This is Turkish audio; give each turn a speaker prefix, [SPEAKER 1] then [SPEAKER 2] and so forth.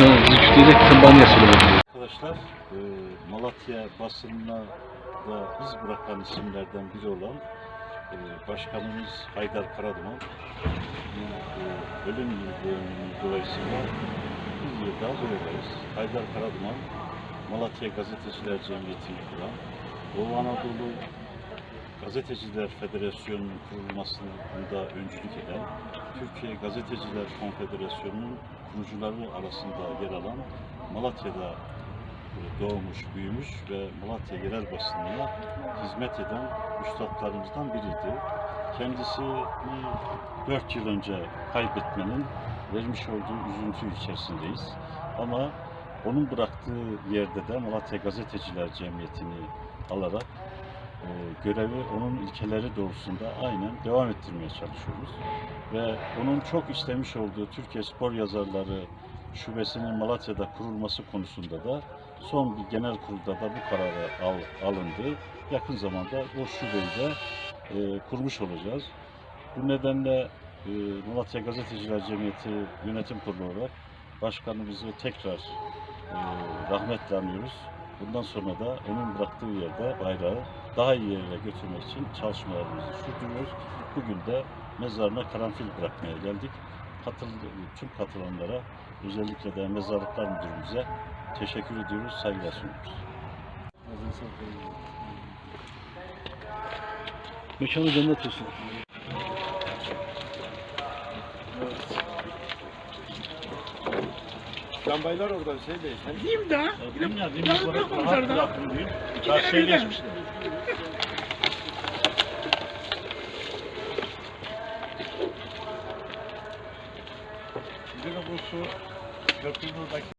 [SPEAKER 1] Güçlüyle kampanya söylemek.
[SPEAKER 2] Arkadaşlar e, Malatya basınına da iz bırakan isimlerden biri olan e, Başkanımız Haydar Karaduman e, ölüm yıldönümü dolayısıyla bir yıl daha buradayız. Haydar Karaduman Malatya Gazeteciler Cemiyeti'ni kuran Doğu Anadolu Gazeteciler Federasyonu'nun kurulmasında öncülük eden Türkiye Gazeteciler Konfederasyonu'nun kurucuları arasında yer alan Malatya'da doğmuş, büyümüş ve Malatya yerel basınına hizmet eden üstadlarımızdan biriydi. Kendisi 4 yıl önce kaybetmenin vermiş olduğu üzüntü içerisindeyiz. Ama onun bıraktığı yerde de Malatya Gazeteciler Cemiyeti'ni alarak görevi onun ilkeleri doğrultusunda aynen devam ettirmeye çalışıyoruz. Ve onun çok istemiş olduğu Türkiye Spor Yazarları Şubesinin Malatya'da kurulması konusunda da son bir genel kurulda da bu kararı al- alındı. Yakın zamanda o şubeyi de e, kurmuş olacağız. Bu nedenle e, Malatya Gazeteciler Cemiyeti Yönetim Kurulu olarak başkanımızı tekrar e, rahmetle anıyoruz. Bundan sonra da onun bıraktığı yerde bayrağı daha iyi yere götürmek için çalışmalarımızı sürdürüyoruz. Bugün de mezarına karanfil bırakmaya geldik. Katıl, tüm katılanlara özellikle de mezarlıklar müdürümüze teşekkür ediyoruz, saygılar sunuyoruz.
[SPEAKER 1] Mekanı cennet olsun.
[SPEAKER 3] Lambaylar orada Hüseyin Bey. Sen
[SPEAKER 4] Diyeyim daha.
[SPEAKER 2] Dünya
[SPEAKER 4] Yalnız bırakmamışlar
[SPEAKER 2] rahat
[SPEAKER 4] daha.
[SPEAKER 2] bıraktım diyeyim.
[SPEAKER 4] İki tane birden.
[SPEAKER 2] Geçmişler.
[SPEAKER 3] bir de bu su köprünün oradaki